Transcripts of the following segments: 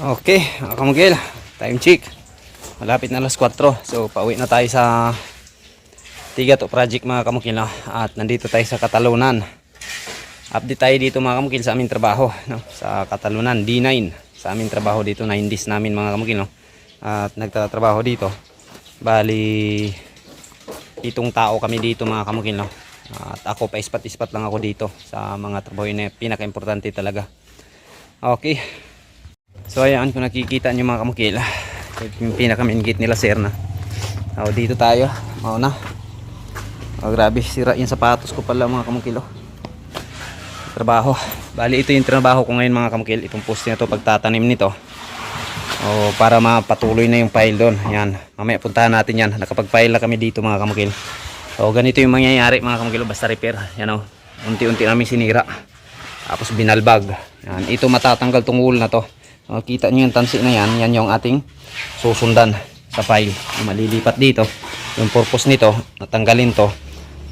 Okay, mga kamugil, time check. Malapit na alas 4. So, pauwi na tayo sa Tiga to project mga kamukil. No? At nandito tayo sa Katalunan. Update tayo dito mga kamukil sa aming trabaho. No? Sa Katalunan, D9. Sa aming trabaho dito, 9 days namin mga kamukil. No? At nagtatrabaho dito. Bali, itong tao kami dito mga kamukil. No? At ako pa ispat-ispat lang ako dito sa mga trabaho na pinaka-importante talaga. Okay. So ayan kung nakikita nyo mga kamukil Yung pinaka-main gate nila sir na. O dito tayo. O na. O grabe sira yung sapatos ko pala mga kamukil oh. Trabaho. Bali ito yung trabaho ko ngayon mga kamukil. Itong post na to pagtatanim nito. O para mapatuloy na yung file doon. Yan mamaya puntahan natin yan. Nakapag-file na kami dito mga kamukil. So ganito yung mangyayari mga kamukil Basta repair. Yan o Unti-unti namin sinira. Tapos binalbag. Yan Ito matatanggal tong na to Makikita nyo yung tansi na yan, yan yung ating susundan sa file. Malilipat dito, yung purpose nito, natanggalin to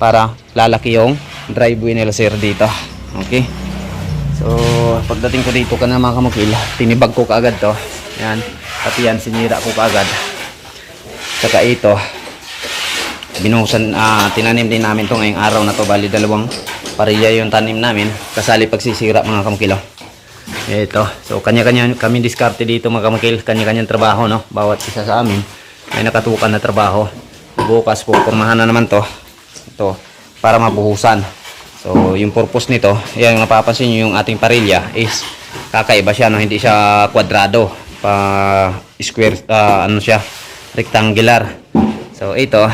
para lalaki yung driveway nila sir dito. Okay? So, pagdating ko dito ka na mga kamukil, tinibag ko kaagad to. Yan. Pati yan, sinira ko kaagad. Saka ito, binuhusan, ah, tinanim din namin to ngayong araw na to. Bali, dalawang pariya yung tanim namin. Kasali pagsisira mga kamukil. Ito. So, kanya-kanya kami diskarte dito mga kamakil. Kanya-kanyang trabaho, no? Bawat isa sa amin. May nakatukan na trabaho. Bukas po, pormahan na naman to. Ito. Para mabuhusan. So, yung purpose nito, yan yung napapansin nyo yung ating parilya is kakaiba siya, no? Hindi siya kwadrado. Pa square, ah, ano siya, rectangular. So, ito,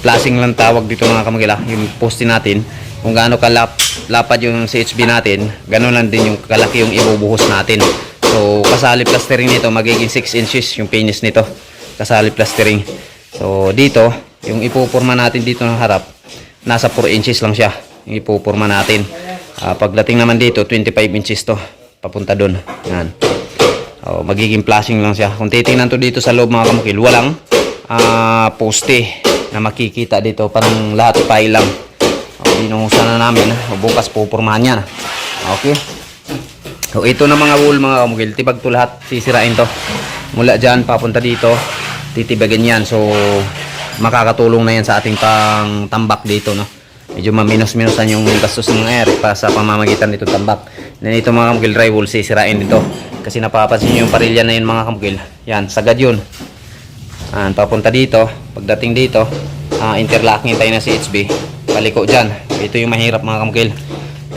flashing lang tawag dito mga kamagila. Yung poste natin, kung gaano kalap lapad yung CHB natin, gano'n lang din yung kalaki yung ibubuhos natin. So, kasali plastering nito, magiging 6 inches yung finish nito. Kasali plastering. So, dito, yung ipupurma natin dito ng harap, nasa 4 inches lang siya. Yung ipupurma natin. Ah, pagdating naman dito, 25 inches to. Papunta doon. Yan. Oh, magiging flashing lang siya. Kung titingnan to dito sa loob mga kamukil, walang ah, poste na makikita dito. Parang lahat pile lang. O, binuhusan na namin. O, bukas pupurmahan yan. Okay. So, ito na mga wool mga kamugil. Tibag to lahat. Sisirain to. Mula dyan, papunta dito. Titibagin yan. So, makakatulong na yan sa ating pang tambak dito. No? Medyo maminos-minosan yung gastos ng air pa sa pamamagitan nito tambak. Then ito mga kamugil dry wool. Sisirain dito. Kasi napapansin nyo yung parilya na yun mga kamugil. Yan, sagad yun. Yan, papunta dito. Pagdating dito, ah, interlocking tayo na si HB paliko dyan. Ito yung mahirap mga kamukil.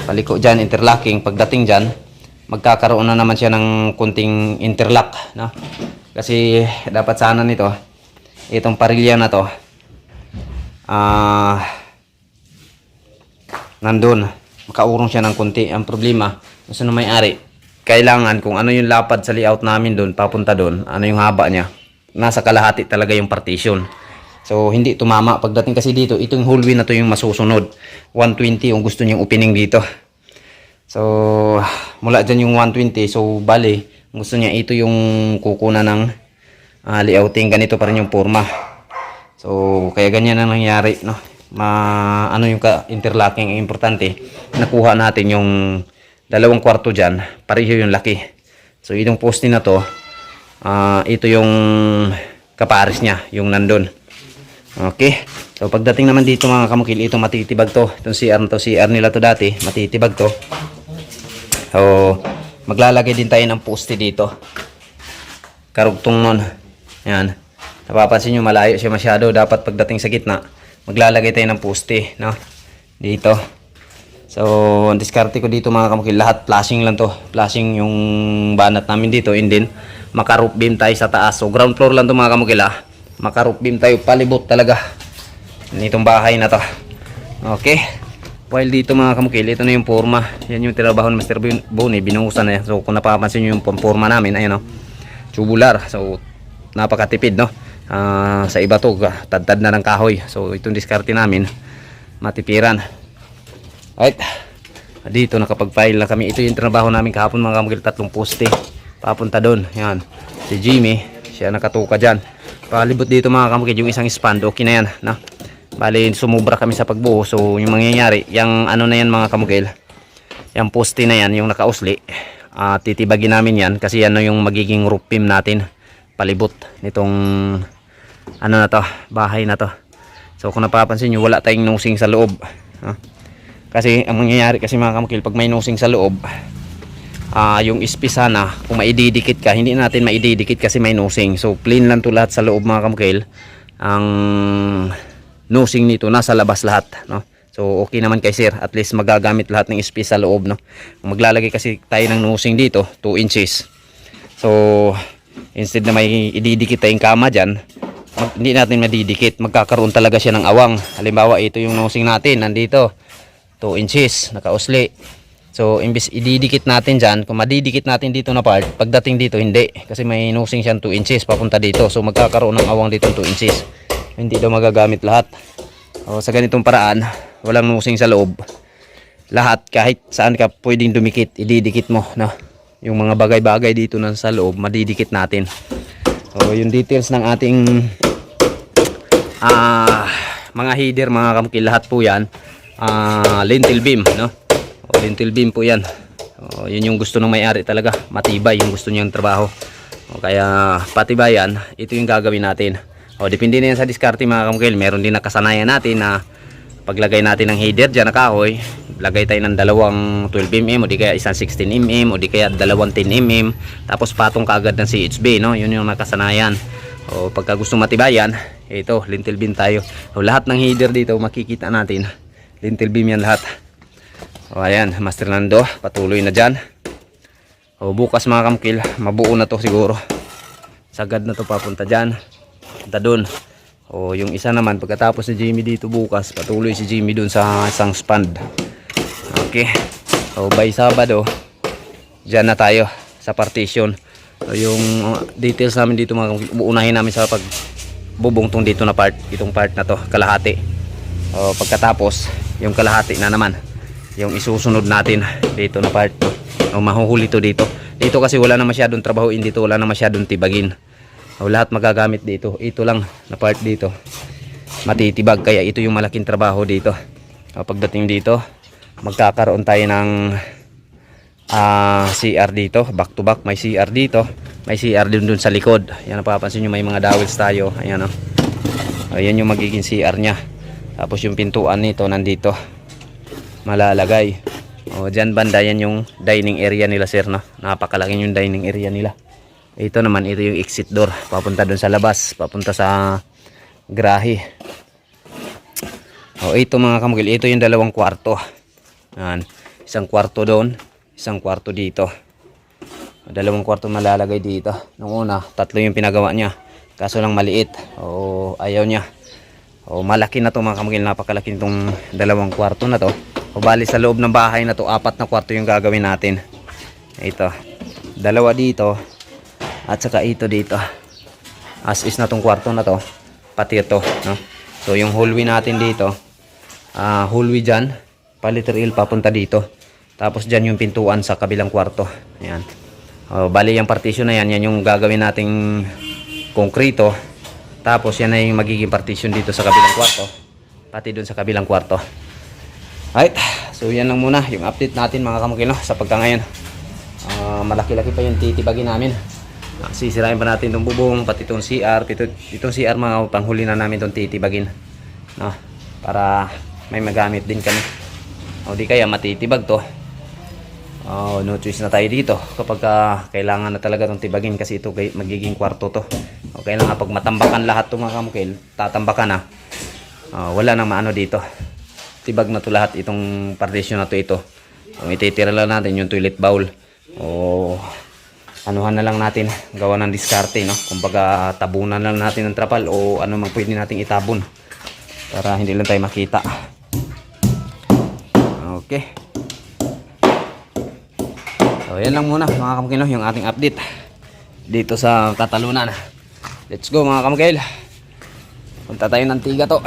Paliko dyan, interlocking. Pagdating dyan, magkakaroon na naman siya ng kunting interlock. No? Kasi dapat sana nito, itong parilya na to, ah, nandun. Makaurong siya ng kunti. Ang problema, gusto na may-ari, kailangan kung ano yung lapad sa layout namin doon, papunta doon, ano yung haba niya. Nasa kalahati talaga yung partition. So, hindi tumama. Pagdating kasi dito, itong hallway na to yung masusunod. 120 yung gusto niyong opening dito. So, mula dyan yung 120. So, bali, gusto niya ito yung kukuna ng ah, layouting. Ganito pa rin yung forma. So, kaya ganyan ang nangyari, no? Ma, ano yung ka interlocking ang importante. Nakuha natin yung dalawang kwarto dyan. Pareho yung laki. So, itong poste na to, ah, ito yung kapares niya, yung nandun. Okay. So pagdating naman dito mga kamukil, ito matitibag to. Itong CR na to, CR nila to dati, matitibag to. So maglalagay din tayo ng poste dito. Karugtong nun. Yan. Napapansin nyo malayo siya masyado. Dapat pagdating sa gitna, maglalagay tayo ng poste. No? Dito. So, ang diskarte ko dito mga kamukil, lahat flashing lang to. Flashing yung banat namin dito. And then, maka-roof beam tayo sa taas. So, ground floor lang to mga kamukil ah makaroof beam tayo palibot talaga. Nitong bahay na to. Okay. While dito mga kamukil ito na yung forma. Yan yung trabaho ng Mr. Bonnie binuhusan na yan. So kung napapansin nyo yung forma namin ayan o tubular. So napakatipid no? Ah, sa iba to tadtad na ng kahoy. So itong diskarte namin matipiran. Right dito nakapag-file na kami. Ito yung trabaho namin kahapon mga kamukil tatlong poste. Papunta doon. Yan. Si Jimmy siya nakatuka dyan palibot dito mga kamukid yung isang span okay na yan na bali sumubra kami sa pagbuo so yung mangyayari yung ano na yan mga kamukil yung poste na yan yung nakausli Ah, titibagin namin yan kasi ano yung magiging roof beam natin palibot nitong ano na to, bahay na to. So kung napapansin nyo, wala tayong nosing sa loob. no? Kasi ang mangyayari kasi mga kamukil, pag may nosing sa loob, ah yung space sana, kung maididikit ka, hindi natin maididikit kasi may nosing. So plain lang to lahat sa loob mga kamukil. Ang nosing nito nasa labas lahat. No? So okay naman kay sir, at least magagamit lahat ng space sa loob. No? Maglalagay kasi tayo ng nosing dito, 2 inches. So instead na may ididikit tayong kama mag, hindi natin madidikit. Magkakaroon talaga siya ng awang. Halimbawa, ito yung nosing natin. Nandito. 2 inches. Nakausli. So, imbis ididikit natin dyan, kung madidikit natin dito na part, pagdating dito, hindi. Kasi may nosing siyang 2 inches papunta dito. So, magkakaroon ng awang dito 2 inches. Hindi daw magagamit lahat. O, sa ganitong paraan, walang nosing sa loob. Lahat, kahit saan ka pwedeng dumikit, ididikit mo. No? Yung mga bagay-bagay dito na sa loob, madidikit natin. So, yung details ng ating ah mga header, mga kamukil, lahat po yan. ah lintel beam, no? Lintel beam po yan. O, yun yung gusto ng may-ari talaga. Matibay yung gusto niyang trabaho. O, kaya patibayan, ito yung gagawin natin. O, depende na yan sa diskarte mga kamukil. Meron din nakasanayan natin na paglagay natin ng header dyan na kahoy, lagay tayo ng dalawang 12mm o di kaya isang 16mm o di kaya dalawang 10mm tapos patong kaagad ng CHB no yun yung nakasanayan o pagka gusto matibayan ito lintel beam tayo o lahat ng header dito makikita natin lintel beam yan lahat o ayan Master Nando patuloy na dyan. O bukas mga kamkil mabuo na to siguro. Sagad na to papunta dyan. Punta dun. O yung isa naman pagkatapos ni Jimmy dito bukas patuloy si Jimmy dun sa isang spand. Okay. So by Sabado dyan na tayo sa partition. So, yung uh, details namin dito mga kamkil, uunahin namin sa pag bubungtong dito na part itong part na to kalahati. O pagkatapos yung kalahati na naman yung isusunod natin dito na part o mahuhuli to dito. Dito kasi wala na masyadong trabahoin dito wala na masyadong tibagin. O lahat magagamit dito. Ito lang na part dito. Matitibag kaya ito yung malaking trabaho dito. O, pagdating dito magkakaroon tayo ng ah, CR dito. Back to back may CR dito. May CR din dun sa likod. Yan napapansin nyo may mga dowels tayo. Ayan o ayan yung magiging CR nya tapos yung pintuan nito nandito malalagay. O dyan banda yan yung dining area nila sir no? Napakalaki yung dining area nila. Ito naman ito yung exit door. Papunta dun sa labas papunta sa grahe o ito mga kamugil ito yung dalawang kwarto. Yan isang kwarto doon isang kwarto dito. Dalawang kwarto malalagay dito. Nung una tatlo yung pinagawa niya. Kaso lang maliit. O ayaw niya. O malaki na to mga kamugil napakalaki itong dalawang kwarto na to o bali sa loob ng bahay na to apat na kwarto yung gagawin natin. Ito dalawa dito at saka ito dito. As is na tong kwarto na to pati ito no? So yung hallway natin dito ah hallway dyan palitril papunta dito. Tapos dyan yung pintuan sa kabilang kwarto. Ayan. Oh, bali yung partition na yan yan yung gagawin nating konkrito tapos yan yung magiging partition dito sa kabilang kwarto pati dun sa kabilang kwarto Alright, so yan lang muna yung update natin mga kamukino sa pagka ngayon. Ah, malaki-laki pa yung titibagin namin. Ah, sisirain pa natin itong bubong, pati itong CR, pati itong CR mga panghuli na namin itong titibagin. No, para may magamit din kami. O di kaya matitibag to. Oh, no choice na tayo dito kapag ah, kailangan na talaga itong tibagin kasi ito magiging kwarto to. Okay lang pag matambakan lahat itong mga kamukil, tatambakan na. Ah, wala nang maano dito tibag na to lahat itong partition na to ito. Kung ititira lang natin yung toilet bowl o anuhan na lang natin gawa ng diskarte no? Kumbaga tabunan lang natin ng trapal o ano mang pwede nating itabon para hindi lang tayo makita. Okay. So yan lang muna mga kamukino yung ating update dito sa Katalunan let's go mga kamukil. Punta tayo ng tiga to